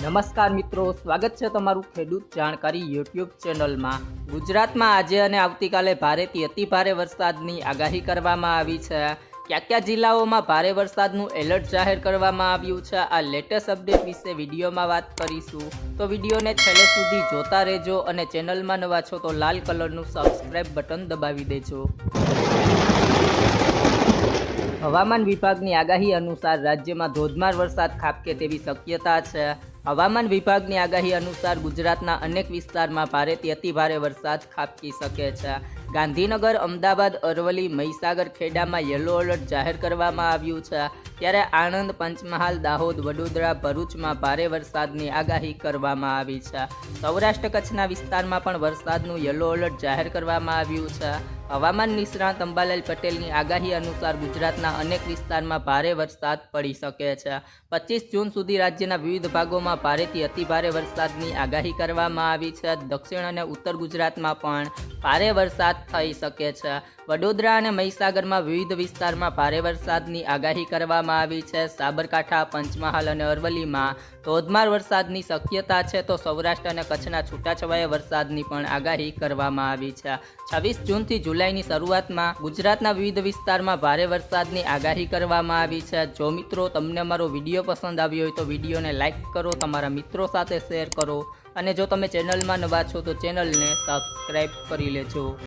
નમસ્કાર મિત્રો, સ્વાગત છે તમારું ખેડૂત જાણકારી યુટ્યુબ ચેનલમાં. ગુજરાતમાં આજે અને આવતીકાલે ભારેથી અતિ ભારે વરસાદની આગાહી કરવામાં આવી છે. કયા કયા જિલ્લાઓમાં ભારે વરસાદનું એલર્ટ જાહેર કરવામાં આવ્યું છે? આ લેટેસ્ટ અપડેટ વિશે વિડીયોમાં વાત કરીશું. તો વિડીયોને છેલ્લે સુધી જોતા રહેજો અને ચેનલમાં નવા છો તો લાલ કલરનું સબસ્ક્રાઈબ બટન દબાવી દેજો. હવામાન વિભાગની આગાહી અનુસાર રાજ્યમાં ધોધમાર વરસાદ ખાબકે તેવી શક્યતા છે. હવામાન વિભાગની આગાહી અનુસાર ગુજરાતના અનેક વિસ્તારમાં ભારેથી અતિભારે વરસાદ ખાબકી શકે છે. ગાંધીનગર, અમદાવાદ અરવલી મહીસાગર ખેડામાં યલો એલર્ટ જાહેર કરવામાં આવ્યું છે. ત્યારે આણંદ, પંચમહાલ, દાહોદ, વડોદરા, ભરૂચમાં ભારે વરસાદની આગાહી કરવામાં આવી છે. સૌરાષ્ટ્ર કચ્છના વિસ્તારમાં પણ વરસાદનું યલો એલર્ટ જાહેર કરવામાં આવ્યું છે. હવામાન નિષ્ણાત અંબાલાલ પટેલની આગાહી અનુસાર ગુજરાતના અનેક વિસ્તારમાં ભારે વરસાદ પડી શકે છે. પચીસ જૂન સુધી રાજ્યના વિવિધ ભાગોમાં ભારેથી અતિભારે વરસાદની આગાહી કરવામાં આવી છે. દક્ષિણ અને ઉત્તર ગુજરાતમાં પણ ભારે વરસાદ થઈ શકે છે. વડોદરા અને મહીસાગરમાં વિવિધ વિસ્તારમાં ભારે વરસાદની આગાહી કરવામાં આવી છે. સાબરકાંઠા, પંચમહાલ અને અરવલ્લીમાં ધોધમાર વરસાદની શક્યતા છે તો સૌરાષ્ટ્ર અને કચ્છના છૂટાછવાયા વરસાદની પણ આગાહી કરવામાં આવી છે. છવ્વીસ જૂનથી જુલાઈની શરૂઆતમાં ગુજરાતના વિવિધ વિસ્તારમાં ભારે વરસાદની આગાહી કરવામાં આવી છે. જો મિત્રો તમને અમારો વીડિયો પસંદ આવ્યો હોય તો વિડીયોને લાઇક કરો, તમારા મિત્રો સાથે શેર કરો અને જો તમે ચેનલમાં નવા છો તો ચેનલને સબસ્ક્રાઈબ કરી લેજો.